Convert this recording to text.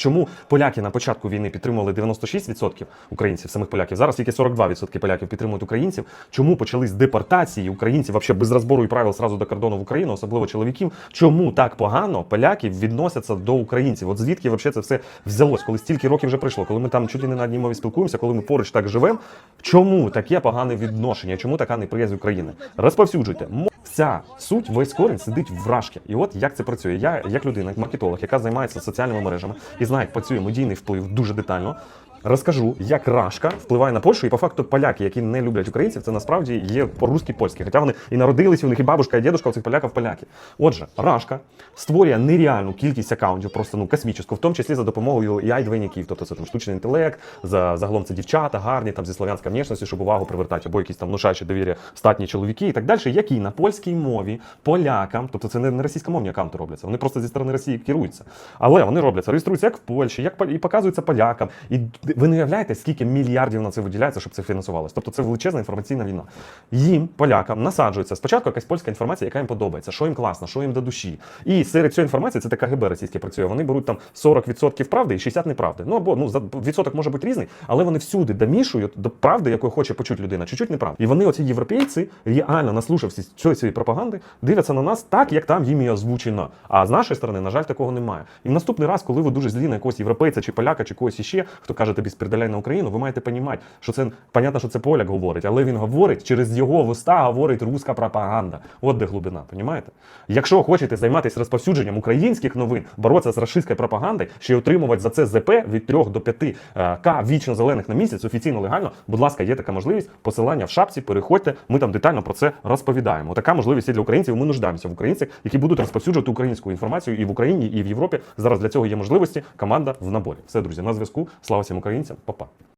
Чому поляки на початку війни підтримували 96% українців, самих поляків? Зараз тільки 42% поляків підтримують українців. Чому почались депортації українців вообще без розбору і правил сразу до кордону в Україну, особливо чоловіків? Чому так погано поляки відносяться до українців? От звідки вообще це все взялось? Коли стільки років вже пройшло, коли ми там чуть ли не на одній мові спілкуємося, коли ми поруч так живемо. Чому таке погане відношення? Чому така неприязнь України? Розповсюджуйте. Вся суть, весь корінь сидить в рашки. І от як це працює? Я, як людина, як маркетолог, яка займається соціальними мережами і знає, як працює медійний вплив дуже детально. Розкажу, як рашка впливає на Польщу, і по факту поляки, які не люблять українців, це насправді є по-русски польські. Хоча вони і народилися, у них і бабушка, і дідушка у цих поляків поляки. Отже, рашка створює нереальну кількість акаунтів, просто ну космічну, в тому числі за допомогою ai двойників тобто це там штучний інтелект, за загалом це дівчата, гарні там зі слов'янською внешністю, щоб увагу привертати, або якісь там внушаючі довір'я статні чоловіки і так далі, які на польській мові полякам, тобто це не, російськомовні акаунти робляться, вони просто зі сторони Росії керуються. Але вони робляться, реєструються як в Польщі, як і показуються полякам. І ви не уявляєте, скільки мільярдів на це виділяється, щоб це фінансувалося. Тобто це величезна інформаційна війна. Їм, полякам, насаджується спочатку якась польська інформація, яка їм подобається, що їм класно, що їм до душі. І серед цієї інформації це така КГБ російське працює. Вони беруть там 40% правди і 60% неправди. Ну або ну відсоток може бути різний, але вони всюди домішують до правди, якої хоче почути людина, чуть-чуть неправди. І вони, оці європейці, реально наслушавшись цієї цієї пропаганди, дивляться на нас так, як там їм і озвучено. А з нашої сторони, на жаль, такого немає. І в наступний раз, коли ви дуже злі на якогось європейця чи поляка, чи когось іще, хто каже тобі спірдаляй Україну, ви маєте понімати, що це понятно, що це поляк говорить, але він говорить через його вуста говорить руська пропаганда. От де глибина, понімаєте? Якщо хочете займатися розповсюдженням українських новин, боротися з рашистською пропагандою, ще й отримувати за це ЗП від 3 до 5 к вічно зелених на місяць, офіційно легально. Будь ласка, є така можливість. Посилання в шапці, переходьте. Ми там детально про це розповідаємо. Така можливість є для українців. Ми нуждаємося в українцях, які будуть розповсюджувати українську інформацію і в Україні, і в Європі. Зараз для цього є можливості. Команда в наборі. Все, друзі, на зв'язку. Слава всім українцям, Па-па.